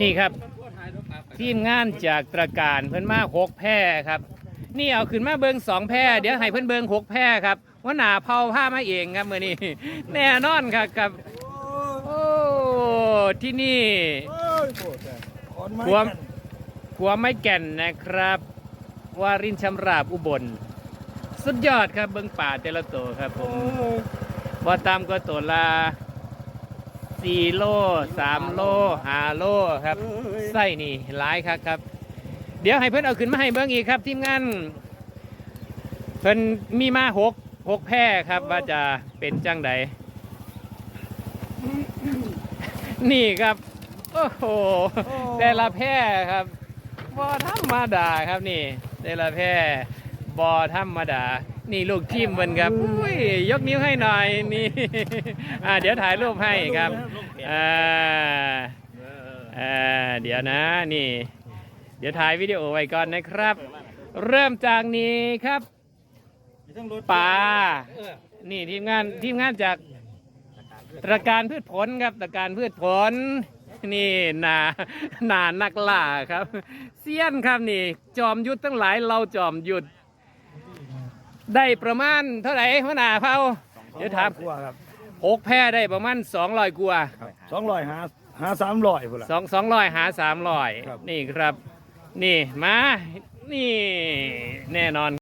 นี่ครับทีมงานจากตระการเพิ่นมาหกแพร่ครับ นี่เอาขึ้นมาเบิงสองแพร่เดี๋ยวให้เพิ่นเบิงหกแพร่ครับว่าหนาเผาผ้ามาเองครับมือนี้แน่นอนครับกับโอ้ที่นี่หัวขัวไม้แก่นนะครับ วารินชำราบอุบล สุดยอดครับเบิงป่าแต่ละตัวครับผมบ่ตามก็ตัวละ สี่โลสามโลห้าโลครับไส้นี่หลายครับครับ เดี๋ยวให้เพื่อนเอาขึ้นมาให้เบิ้งอีกครับทีมงานเพิ่นมีมาหกหกแพร่ครับว่าจะเป็นจังใดนี่ครับ โอ้โหแต่ละแพร่ครับบ่ธรรมดาครับนี่แต่ละแพร่บ่ธรรมดา นี่ลูกจิ้มเพิ่นครับอุ้ยยกนิ้วให้หน่อยนี่อ่าเดี๋ยวถ่ายรูปให้ครับอ่าอ่าเดี๋ยวนะนี่ เดี๋ยวถ่ายวิดีโอไว้ก่อนนะครับ เริ่มจากนี้ครับปลานี่ทีมงานทีมงานจากตระการพืชผลครับตระการพืชผล นี่นานานักล่าครับ เซียนครับนี่ จอมยุทธทั้งหลายเราจอมยุทธ ได้ประมาณเท่าไหร่พ่อหนาเผาเดี๋ยวถามกว่าครับหกแพร่ได้ประมาณ200กว่าสองร้อยหาหาสามร้อยพุ่นละ สองสองร้อยหาสามร้อยครับ นี่ครับ นี่มา นี่แน่นอน